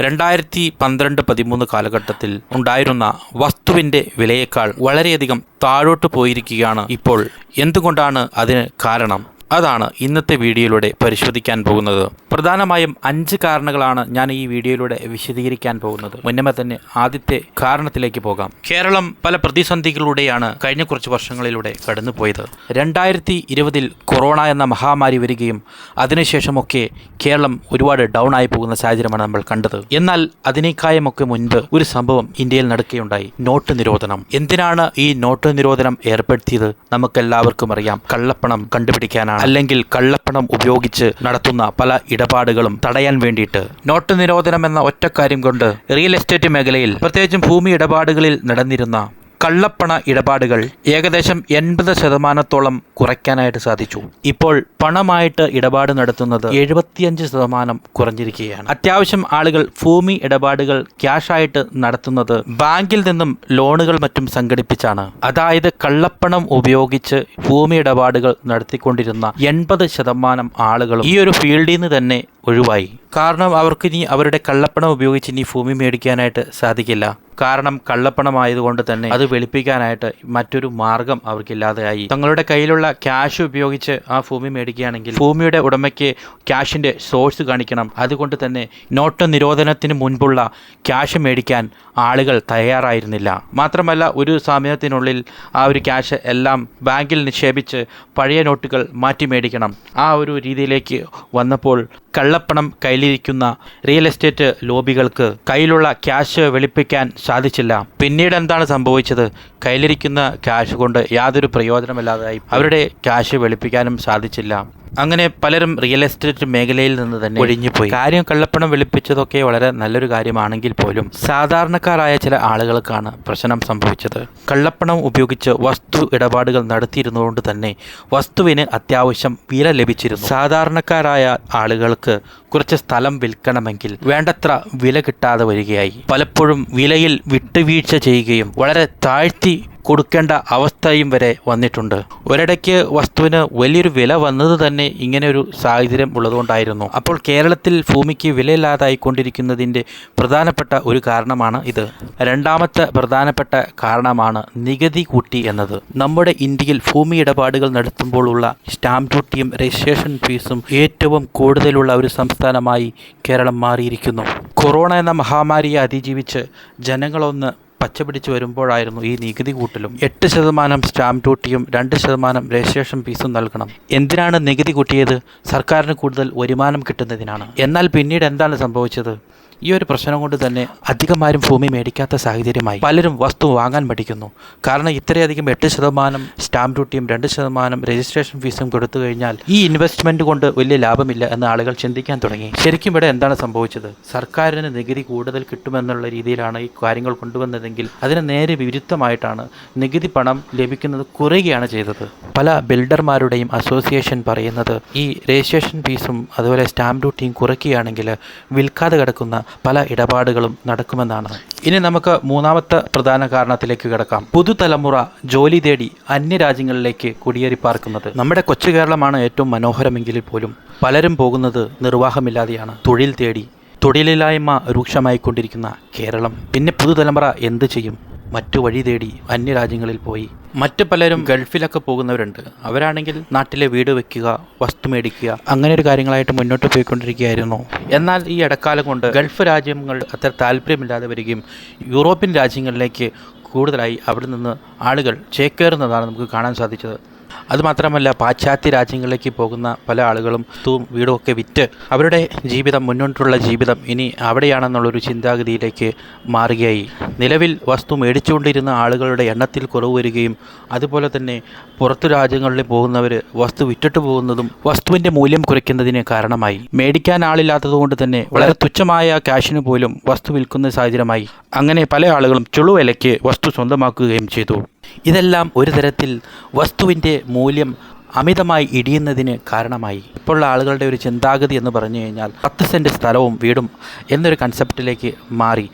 രണ്ടായിരത്തി പന്ത്രണ്ട് പതിമൂന്ന് കാലഘട്ടത്തിൽ ഉണ്ടായിരുന്ന വസ്തുവിന്റെ വിലയേക്കാൾ വളരെയധികം താഴോട്ട് പോയിരിക്കുകയാണ് ഇപ്പോൾ. എന്തുകൊണ്ടാണ് അതിന് കാരണം? അതാണ് ഇന്നത്തെ വീഡിയോയിലൂടെ പരിശോധിക്കാൻ പോകുന്നത്. പ്രധാനമായും അഞ്ച് കാരണങ്ങളാണ് ഞാൻ ഈ വീഡിയോയിലൂടെ വിശദീകരിക്കാൻ പോകുന്നത്. മുന്നമേ തന്നെ ആദ്യത്തെ കാരണത്തിലേക്ക് പോകാം. കേരളം പല പ്രതിസന്ധികളിലൂടെയാണ് കഴിഞ്ഞ കുറച്ച് വർഷങ്ങളിലൂടെ കടന്നുപോയത്. രണ്ടായിരത്തി ഇരുപതിൽ കൊറോണ എന്ന മഹാമാരി വരികയും അതിനുശേഷമൊക്കെ കേരളം ഒരുപാട് ഡൗൺ ആയി പോകുന്ന സാഹചര്യമാണ് നമ്മൾ കണ്ടത്. എന്നാൽ അതിനേക്കായുമൊക്കെ മുൻപ് ഒരു സംഭവം ഇന്ത്യയിൽ നടക്കുകയുണ്ടായി. നോട്ട് നിരോധനം. എന്തിനാണ് ഈ നോട്ട് നിരോധനം ഏർപ്പെടുത്തിയത്? നമുക്കെല്ലാവർക്കും അറിയാം. കള്ളപ്പണം കണ്ടുപിടിക്കാനാണ് അല്ലെങ്കിൽ കള്ളപ്പണം ഉപയോഗിച്ച് നടത്തുന്ന പല ഇടപാടുകളും തടയാൻ വേണ്ടിയിട്ട്. നോട്ട് നിരോധനം എന്ന ഒറ്റക്കാര്യം കൊണ്ട് റിയൽ എസ്റ്റേറ്റ് മേഖലയിൽ പ്രത്യേകിച്ചും ഭൂമി ഇടപാടുകളിൽ നടന്നിരുന്ന കള്ളപ്പണ ഇടപാടുകൾ ഏകദേശം എൺപത് ശതമാനത്തോളം കുറയ്ക്കാനായിട്ട് സാധിച്ചു. ഇപ്പോൾ പണമായിട്ട് ഇടപാട് നടത്തുന്നത് എഴുപത്തിയഞ്ച് ശതമാനം കുറഞ്ഞിരിക്കുകയാണ്. അത്യാവശ്യം ആളുകൾ ഭൂമി ഇടപാടുകൾ ക്യാഷായിട്ട് നടത്തുന്നത് ബാങ്കിൽ നിന്നും ലോണുകൾ മറ്റും സംഘടിപ്പിച്ചാണ്. അതായത് കള്ളപ്പണം ഉപയോഗിച്ച് ഭൂമി ഇടപാടുകൾ നടത്തിക്കൊണ്ടിരുന്ന എൺപത് ശതമാനം ആളുകളും ഈ ഒരു ഫീൽഡിൽ നിന്ന് തന്നെ ഒഴിവായി. കാരണം അവർക്ക് ഇനി അവരുടെ കള്ളപ്പണം ഉപയോഗിച്ച് ഇനി ഭൂമി മേടിക്കാനായിട്ട് സാധിക്കില്ല. കാരണം കള്ളപ്പണമായതുകൊണ്ട് തന്നെ അത് വെളുപ്പിക്കാനായിട്ട് മറ്റൊരു മാർഗം അവർക്കില്ലാതെയായി. തങ്ങളുടെ കയ്യിലുള്ള ക്യാഷ് ഉപയോഗിച്ച് ആ ഭൂമി മേടിക്കുകയാണെങ്കിൽ ഭൂമിയുടെ ഉടമയ്ക്ക് ക്യാഷിന്റെ സോഴ്സ് കാണിക്കണം. അതുകൊണ്ട് തന്നെ നോട്ട് നിരോധനത്തിന് മുൻപുള്ള ക്യാഷ് മേടിക്കാൻ ആളുകൾ തയ്യാറായിരുന്നില്ല. മാത്രമല്ല ഒരു സമയത്തിനുള്ളിൽ ആ ഒരു ക്യാഷ് എല്ലാം ബാങ്കിൽ നിക്ഷേപിച്ച് പഴയ നോട്ടുകൾ മാറ്റി മേടിക്കണം. ആ ഒരു രീതിയിലേക്ക് വന്നപ്പോൾ കള്ളപ്പണം കയ്യിലിരിക്കുന്ന റിയൽ എസ്റ്റേറ്റ് ലോബികൾക്ക് കയ്യിലുള്ള ക്യാഷ് വെളുപ്പിക്കാൻ സാധിച്ചില്ല. പിന്നീട് എന്താണ് സംഭവിച്ചത്? കയ്യിലിരിക്കുന്ന ക്യാഷ് കൊണ്ട് യാതൊരു പ്രയോജനമില്ലാതായി. അവരുടെ ക്യാഷ് വെളുപ്പിക്കാനും സാധിച്ചില്ല. അങ്ങനെ പലരും റിയൽ എസ്റ്റേറ്റ് മേഖലയിൽ നിന്ന് തന്നെ ഒഴിഞ്ഞുപോയി. കാര്യം കള്ളപ്പണം വെളുപ്പിച്ചതൊക്കെ വളരെ നല്ലൊരു കാര്യമാണെങ്കിൽ പോലും സാധാരണക്കാരായ ചില ആളുകൾക്കാണ് പ്രശ്നം സംഭവിച്ചത്. കള്ളപ്പണം ഉപയോഗിച്ച് വസ്തു ഇടപാടുകൾ നടത്തിയിരുന്നതുകൊണ്ട് തന്നെ വസ്തുവിന് അത്യാവശ്യം വില ലഭിച്ചിരുന്നു. സാധാരണക്കാരായ ആളുകൾക്ക് കുറച്ച് സ്ഥലം വിൽക്കണമെങ്കിൽ വേണ്ടത്ര വില കിട്ടാതെ വരികയായി. പലപ്പോഴും വിലയിൽ വിട്ടുവീഴ്ച ചെയ്യുകയും വളരെ താഴ്ത്തി കൊടുക്കേണ്ട അവസ്ഥയും വരെ വന്നിട്ടുണ്ട്. ഒരിടയ്ക്ക് വസ്തുവിന് വലിയൊരു വില വന്നത് തന്നെ ഇങ്ങനെ ഒരു സാഹചര്യം ഉള്ളതുകൊണ്ടായിരുന്നു. അപ്പോൾ കേരളത്തിൽ ഭൂമിക്ക് വിലയില്ലാതായിക്കൊണ്ടിരിക്കുന്നതിന്റെ പ്രധാനപ്പെട്ട ഒരു കാരണമാണ് ഇത്. രണ്ടാമത്തെ പ്രധാനപ്പെട്ട കാരണമാണ് നികുതി കൂട്ടി എന്നത്. നമ്മുടെ ഇന്ത്യയിൽ ഭൂമി ഇടപാടുകൾ നടത്തുമ്പോഴുള്ള സ്റ്റാമ്പ് ഡ്യൂട്ടിയും രജിസ്ട്രേഷൻ ഫീസും ഏറ്റവും കൂടുതലുള്ള ഒരു സംസ്ഥാനമായി കേരളം മാറിയിരിക്കുന്നു. കൊറോണ എന്ന മഹാമാരിയെ അതിജീവിച്ച് ജനങ്ങളൊന്ന് പച്ചപിടിച്ച് വരുമ്പോഴായിരുന്നു ഈ നികുതി കൂട്ടലും. എട്ട് ശതമാനം സ്റ്റാമ്പ് ഡ്യൂട്ടിയും രണ്ട് ശതമാനം രജിസ്ട്രേഷൻ ഫീസും നൽകണം. എന്തിനാണ് നികുതി കൂട്ടിയത്? സർക്കാരിന് കൂടുതൽ വരുമാനം കിട്ടുന്നതിനാണ്. എന്നാൽ പിന്നീട് എന്താണ് സംഭവിച്ചത്? ഈ ഒരു പ്രശ്നം കൊണ്ട് തന്നെ അധികമാരും ഭൂമി മേടിക്കാത്ത സാഹചര്യമായി പലരും വസ്തു വാങ്ങാൻ പഠിക്കുന്നു കാരണം ഇത്രയധികം എട്ട് ശതമാനം സ്റ്റാമ്പ് ഡ്യൂട്ടിയും രണ്ട് ശതമാനം രജിസ്ട്രേഷൻ ഫീസും കൊടുത്തു കഴിഞ്ഞാൽ ഈ ഇൻവെസ്റ്റ്മെന്റ് കൊണ്ട് വലിയ ലാഭമില്ല എന്ന് ആളുകൾ ചിന്തിക്കാൻ തുടങ്ങി. ശരിക്കും ഇവിടെ എന്താണ് സംഭവിച്ചത്? സർക്കാരിന് നികുതി കൂടുതൽ കിട്ടുമെന്നുള്ള രീതിയിലാണ് ഈ കാര്യങ്ങൾ കൊണ്ടുവന്നതെങ്കിൽ അതിന് നേരെ വിരുദ്ധമായിട്ടാണ് നികുതി പണം ലഭിക്കുന്നത് കുറയുകയാണ് ചെയ്തത്. പല ബിൽഡർമാരുടെയും അസോസിയേഷൻ പറയുന്നത് ഈ രജിസ്ട്രേഷൻ ഫീസും അതുപോലെ സ്റ്റാമ്പ് ഡ്യൂട്ടിയും കുറയ്ക്കുകയാണെങ്കിൽ വിൽക്കാതെ കിടക്കുന്ന പല ഇടപാടുകളും നടക്കുമെന്നാണ്. ഇനി നമുക്ക് മൂന്നാമത്തെ പ്രധാന കാരണത്തിലേക്ക് കിടക്കാം. പുതുതലമുറ ജോലി തേടി അന്യരാജ്യങ്ങളിലേക്ക് കുടിയേറി പാർക്കുന്നത് നമ്മുടെ കൊച്ചു കേരളമാണ് ഏറ്റവും മനോഹരമെങ്കിൽ പോലും പലരും പോകുന്നത് നിർവാഹമില്ലാതെയാണ്. തൊഴിൽ തേടി തൊഴിലില്ലായ്മ രൂക്ഷമായിക്കൊണ്ടിരിക്കുന്ന കേരളം. പിന്നെ പുതുതലമുറ എന്ത് ചെയ്യും? മറ്റു വഴി തേടി അന്യരാജ്യങ്ങളിൽ പോയി. മറ്റു പലരും ഗൾഫിലൊക്കെ പോകുന്നവരുണ്ട്. അവരാണെങ്കിൽ നാട്ടിലെ വീട് വെക്കുക വസ്തു മേടിക്കുക അങ്ങനെ ഒരു കാര്യങ്ങളായിട്ട് മുന്നോട്ട് പോയിക്കൊണ്ടിരിക്കുകയായിരുന്നു. എന്നാൽ ഈ ഇടക്കാലം കൊണ്ട് ഗൾഫ് രാജ്യങ്ങൾ അത്ര താല്പര്യമില്ലാതെ വരികയും യൂറോപ്യൻ രാജ്യങ്ങളിലേക്ക് കൂടുതലായി അവിടെ നിന്ന് ആളുകൾ ചേക്കേറുന്നതാണ് നമുക്ക് കാണാൻ സാധിച്ചത്. അതുമാത്രമല്ല പാശ്ചാത്യ രാജ്യങ്ങളിലേക്ക് പോകുന്ന പല ആളുകളും തൂം വീടുമൊക്കെ വിറ്റ് അവരുടെ ജീവിതം മുന്നോട്ടുള്ള ജീവിതം ഇനി അവിടെയാണെന്നുള്ളൊരു ചിന്താഗതിയിലേക്ക് മാറുകയായി. നിലവിൽ വസ്തു മേടിച്ചുകൊണ്ടിരുന്ന ആളുകളുടെ എണ്ണത്തിൽ കുറവ് വരികയും അതുപോലെ തന്നെ പുറത്തു രാജ്യങ്ങളിൽ പോകുന്നവർ വസ്തു വിറ്റിട്ട് പോകുന്നതും വസ്തുവിന്റെ മൂല്യം കുറയ്ക്കുന്നതിന് കാരണമായി. മേടിക്കാൻ ആളില്ലാത്തതുകൊണ്ട് തന്നെ വളരെ തുച്ഛമായ ക്യാഷിന് പോലും വസ്തു വിൽക്കുന്ന സാഹചര്യമായി. അങ്ങനെ പല ആളുകളും ചുളുവിലയ്ക്ക് വസ്തു സ്വന്തമാക്കുകയും ചെയ്തു. ഇതെല്ലാം ഒരു തരത്തിൽ വസ്തുവിന്റെ മൂല്യം അമിതമായി ഇടിയുന്നതിന് കാരണമായി. ഇപ്പോഴുള്ള ആളുകളുടെ ഒരു ചിന്താഗതി എന്ന് പറഞ്ഞു കഴിഞ്ഞാൽ പത്ത് സെന്റ് സ്ഥലവും വീടും എന്നൊരു കൺസെപ്റ്റിലേക്ക് മാറി.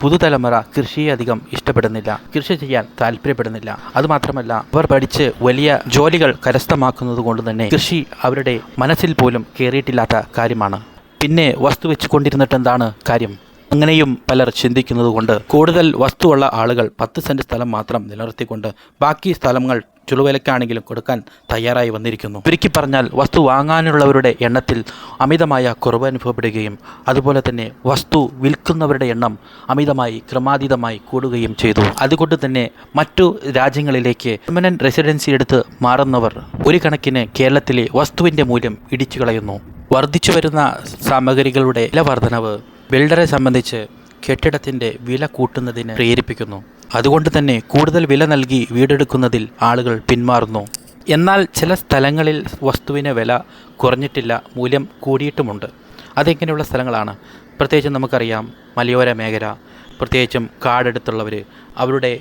പുതുതലമുറ കൃഷിയെ അധികം ഇഷ്ടപ്പെടുന്നില്ല. കൃഷി ചെയ്യാൻ താല്പര്യപ്പെടുന്നില്ല. അതുമാത്രമല്ല അവർ പഠിച്ച് വലിയ ജോലികൾ കരസ്ഥമാക്കുന്നത് കൊണ്ട് തന്നെ കൃഷി അവരുടെ മനസ്സിൽ പോലും കയറിയിട്ടില്ലാത്ത കാര്യമാണ്. പിന്നെ വസ്തു വെച്ചുകൊണ്ടിരുന്നിട്ട് എന്താണ് കാര്യം? അങ്ങനെയും പലർ ചിന്തിക്കുന്നത് കൊണ്ട് കൂടുതൽ വസ്തുവുള്ള ആളുകൾ പത്ത് സെന്റ് സ്ഥലം മാത്രം നിലനിർത്തിക്കൊണ്ട് ബാക്കി സ്ഥലങ്ങൾ ചുളുവിലക്കാണെങ്കിലും കൊടുക്കാൻ തയ്യാറായി വന്നിരിക്കുന്നു. ചുരുക്കി പറഞ്ഞാൽ വസ്തു വാങ്ങാനുള്ളവരുടെ എണ്ണത്തിൽ അമിതമായ കുറവ് അനുഭവപ്പെടുകയും അതുപോലെ തന്നെ വസ്തു വിൽക്കുന്നവരുടെ എണ്ണം അമിതമായി ക്രമാതീതമായി കൂടുകയും ചെയ്തു. അതുകൊണ്ട് തന്നെ മറ്റു രാജ്യങ്ങളിലേക്ക് പെർമനന്റ് റെസിഡൻസി എടുത്ത് മാറുന്നവർ ഒരു കണക്കിന് കേരളത്തിലെ വസ്തുവിന്റെ മൂല്യം ഇടിച്ചു കളയുന്നു വർദ്ധിച്ചു വരുന്ന സാമഗ്രികളുടെ വില വർധനവ് ബിൽഡറെ സംബന്ധിച്ച് കെട്ടിടത്തിന്റെ വില കൂട്ടുന്നതിന് പ്രേരിപ്പിക്കുന്നു. അതുകൊണ്ട് തന്നെ കൂടുതൽ വില നൽകി വീടെടുക്കുന്നതിൽ ആളുകൾ പിന്മാറുന്നു. എന്നാൽ ചില സ്ഥലങ്ങളിൽ വസ്തുവിന് വില കുറഞ്ഞിട്ടില്ല മൂല്യം കൂടിയിട്ടുമുണ്ട്. അതെങ്ങനെയുള്ള സ്ഥലങ്ങളാണ്? പ്രത്യേകിച്ചും നമുക്കറിയാം മലയോര മേഖല. പ്രത്യേകിച്ചും കാടെടുത്തുള്ളവർ അവരുടെ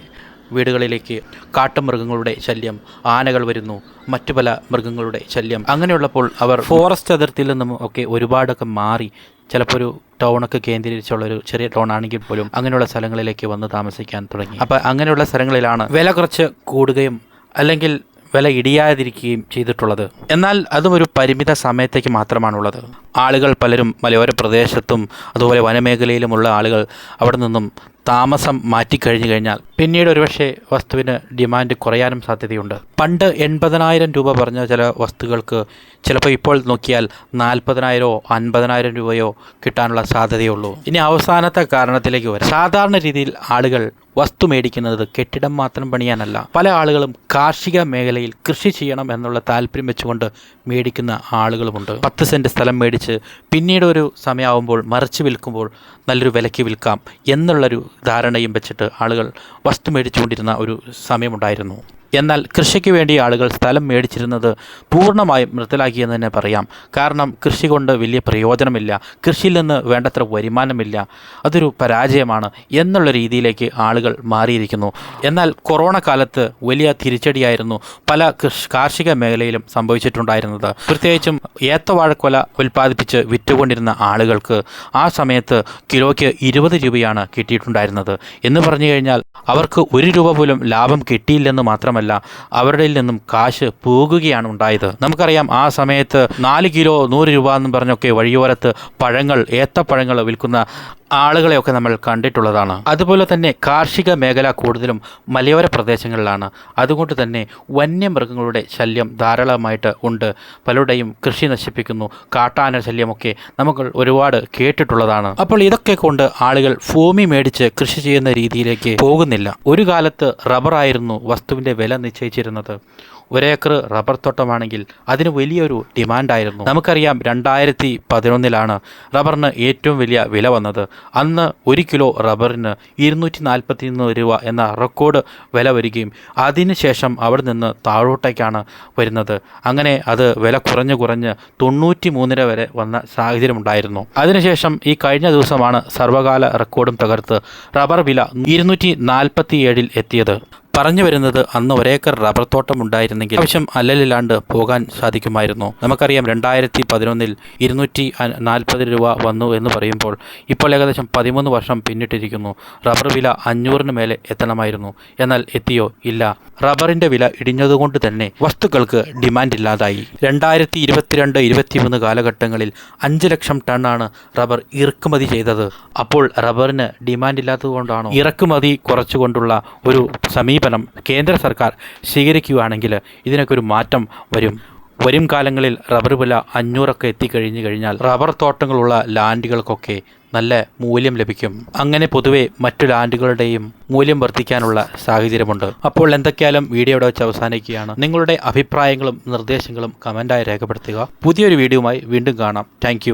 വീടുകളിലേക്ക് കാട്ടുമൃഗങ്ങളുടെ ശല്യം ആനകൾ വരുന്നു മറ്റു പല മൃഗങ്ങളുടെ ശല്യം. അങ്ങനെയുള്ളപ്പോൾ അവർ ഫോറസ്റ്റ് അതിർത്തിയിൽ നിന്നും ഒക്കെ ഒരുപാടൊക്കെ മാറി ചിലപ്പോൾ ഒരു ടൗണൊക്കെ കേന്ദ്രീകരിച്ചുള്ളൊരു ചെറിയ ടൗൺ ആണെങ്കിൽ പോലും അങ്ങനെയുള്ള സ്ഥലങ്ങളിലേക്ക് വന്ന് താമസിക്കാൻ തുടങ്ങി. അപ്പോൾ അങ്ങനെയുള്ള സ്ഥലങ്ങളിലാണ് വില കുറച്ച് കൂടുകയും അല്ലെങ്കിൽ വില ഇടിയാതിരിക്കുകയും ചെയ്തിട്ടുള്ളത്. എന്നാൽ അതും ഒരു പരിമിത സമയത്തേക്ക് മാത്രമാണുള്ളത്. ആളുകൾ പലരും മലയോര പ്രദേശത്തും അതുപോലെ വനമേഖലയിലുമുള്ള ആളുകൾ അവിടെ നിന്നും താമസം മാറ്റിക്കഴിഞ്ഞു കഴിഞ്ഞാൽ പിന്നീട് ഒരുപക്ഷെ വസ്തുവിന് ഡിമാൻഡ് കുറയാനും സാധ്യതയുണ്ട്. പണ്ട് എൺപതിനായിരം രൂപ പറഞ്ഞ ചില വസ്തുക്കൾക്ക് ചിലപ്പോൾ ഇപ്പോൾ നോക്കിയാൽ നാൽപ്പതിനായിരമോ അൻപതിനായിരം രൂപയോ കിട്ടാനുള്ള സാധ്യതയുള്ളൂ. ഇനി അവസാനത്തെ കാരണത്തിലേക്ക് വരാം. സാധാരണ രീതിയിൽ ആളുകൾ വസ്തു മേടിക്കുന്നത് കെട്ടിടം മാത്രം പണിയാനല്ല പല ആളുകളും കാർഷിക മേഖലയിൽ കൃഷി ചെയ്യണം എന്നുള്ള താല്പര്യം വെച്ചുകൊണ്ട് മേടിക്കുന്ന ആളുകളുമുണ്ട്. പത്ത് സെന്റ് സ്ഥലം മേടിച്ച് പിന്നീട് ഒരു സമയമാകുമ്പോൾ മറിച്ച് വിൽക്കുമ്പോൾ നല്ലൊരു വിലയ്ക്ക് വിൽക്കാം. എന്നുള്ളൊരു ധാരണയും വെച്ചിട്ട് ആളുകൾ വസ്തു മേടിച്ചുകൊണ്ടിരുന്ന ഒരു സമയമുണ്ടായിരുന്നു. എന്നാൽ കൃഷിക്ക് വേണ്ടി ആളുകൾ സ്ഥലം മേടിച്ചിരുന്നത് പൂർണമായും നിർത്തലാക്കിയെന്ന് തന്നെ പറയാം. കാരണം കൃഷി കൊണ്ട് വലിയ പ്രയോജനമില്ല. കൃഷിയിൽ നിന്ന് വേണ്ടത്ര വരുമാനമില്ല. അതൊരു പരാജയമാണ് എന്നുള്ള രീതിയിലേക്ക് ആളുകൾ മാറിയിരിക്കുന്നു. എന്നാൽ കൊറോണ കാലത്ത് വലിയ തിരിച്ചടിയായിരുന്നു പല കാർഷിക മേഖലയിലും സംഭവിച്ചിട്ടുണ്ടായിരുന്നത്. പ്രത്യേകിച്ചും ഏത്തവാഴക്കൊല ഉൽപ്പാദിപ്പിച്ച് വിറ്റുകൊണ്ടിരുന്ന ആളുകൾക്ക് ആ സമയത്ത് കിലോയ്ക്ക് ഇരുപത് രൂപയാണ് കിട്ടിയിട്ടുണ്ടായിരുന്നത്. എന്ന് പറഞ്ഞു കഴിഞ്ഞാൽ അവർക്ക് ഒരു രൂപ പോലും ലാഭം കിട്ടിയില്ലെന്ന് മാത്രമല്ല അവരുടെ നിന്നും കാശ് പോകുകയാണ് ഉണ്ടായത്. നമുക്കറിയാം ആ സമയത്ത് നാല് കിലോ നൂറ് രൂപ എന്നും പറഞ്ഞൊക്കെ വഴിയോരത്ത് പഴങ്ങൾ ഏത്തപ്പഴങ്ങൾ വിൽക്കുന്ന ആളുകളെയൊക്കെ നമ്മൾ കണ്ടിട്ടുള്ളതാണ്. അതുപോലെ തന്നെ കാർഷിക മേഖല കൂടുതലും മലയോര പ്രദേശങ്ങളിലാണ്. അതുകൊണ്ട് തന്നെ വന്യമൃഗങ്ങളുടെ ശല്യം ധാരാളമായിട്ട് ഉണ്ട്. പലരുടെയും കൃഷി നശിപ്പിക്കുന്നു. കാട്ടാന ശല്യമൊക്കെ നമുക്ക് ഒരുപാട് കേട്ടിട്ടുള്ളതാണ്. അപ്പോൾ ഇതൊക്കെ കൊണ്ട് ആളുകൾ ഭൂമി മേടിച്ച് കൃഷി ചെയ്യുന്ന രീതിയിലേക്ക് പോകുന്നില്ല. ഒരു കാലത്ത് റബ്ബറായിരുന്നു വസ്തുവിന്റെ വില. നിശ്ചയിച്ചിരുന്നത്. ഒരേക്കർ റബ്ബർ തോട്ടമാണെങ്കിൽ അതിന് വലിയൊരു ഡിമാൻഡായിരുന്നു. നമുക്കറിയാം രണ്ടായിരത്തി പതിനൊന്നിലാണ് റബ്ബറിന് ഏറ്റവും വലിയ വില വന്നത്. അന്ന് ഒരു കിലോ റബ്ബറിന് ഇരുന്നൂറ്റി നാൽപ്പത്തി രൂപ എന്ന റെക്കോർഡ് വില വരികയും അതിനുശേഷം അവിടെ നിന്ന് താഴോട്ടേക്കാണ് വരുന്നത്. അങ്ങനെ അത് വില കുറഞ്ഞ് കുറഞ്ഞ് തൊണ്ണൂറ്റി മൂന്നര വരെ വന്ന സാഹചര്യമുണ്ടായിരുന്നു. അതിനുശേഷം ഈ കഴിഞ്ഞ ദിവസമാണ് സർവകാല റെക്കോർഡും തകർത്ത് റബ്ബർ വില ഇരുന്നൂറ്റി നാൽപ്പത്തി ഏഴിൽ എത്തിയത്. പറഞ്ഞു വരുന്നത് അന്ന് ഒരേക്കർ റബ്ബർ തോട്ടം ഉണ്ടായിരുന്നെങ്കിൽ ആവശ്യം അല്ലലില്ലാണ്ട് പോകാൻ സാധിക്കുമായിരുന്നു. നമുക്കറിയാം രണ്ടായിരത്തി പതിനൊന്നിൽ ഇരുന്നൂറ്റി നാൽപ്പത് രൂപ വന്നു എന്ന് പറയുമ്പോൾ ഇപ്പോൾ ഏകദേശം പതിമൂന്ന് വർഷം പിന്നിട്ടിരിക്കുന്നു. റബ്ബർ വില അഞ്ഞൂറിന് മേലെ എത്തണമായിരുന്നു. എന്നാൽ എത്തിയോ? ഇല്ല. റബ്ബറിന്റെ വില ഇടിഞ്ഞതുകൊണ്ട് തന്നെ വസ്തുക്കൾക്ക് ഡിമാൻഡ് ഇല്ലാതായി. രണ്ടായിരത്തി ഇരുപത്തിരണ്ട് ഇരുപത്തിമൂന്ന് കാലഘട്ടങ്ങളിൽ അഞ്ച് ലക്ഷം ടണ്ണാണ് റബ്ബർ ഇറക്കുമതി ചെയ്തത്. അപ്പോൾ റബ്ബറിന് ഡിമാൻഡ് ഇല്ലാത്തതുകൊണ്ടാണോ? ഇറക്കുമതി കുറച്ചുകൊണ്ടുള്ള ഒരു സമീപനം കേന്ദ്ര സർക്കാർ സ്വീകരിക്കുകയാണെങ്കിൽ ഇതിനൊക്കെ ഒരു മാറ്റം വരും. വരും കാലങ്ങളിൽ റബ്ബർ വില അഞ്ഞൂറൊക്കെ എത്തിക്കഴിഞ്ഞു കഴിഞ്ഞാൽ റബ്ബർ തോട്ടങ്ങളുള്ള ലാൻഡുകൾക്കൊക്കെ നല്ല മൂല്യം ലഭിക്കും. അങ്ങനെ പൊതുവെ മറ്റു ലാൻഡുകളുടെയും മൂല്യം വർദ്ധിക്കാനുള്ള സാഹചര്യമുണ്ട്. അപ്പോൾ എന്തൊക്കെയാലും വീഡിയോ വെച്ച് അവസാനിക്കുകയാണ്. നിങ്ങളുടെ അഭിപ്രായങ്ങളും നിർദ്ദേശങ്ങളും കമന്റായി രേഖപ്പെടുത്തുക. പുതിയൊരു വീഡിയോയുമായി വീണ്ടും കാണാം. താങ്ക്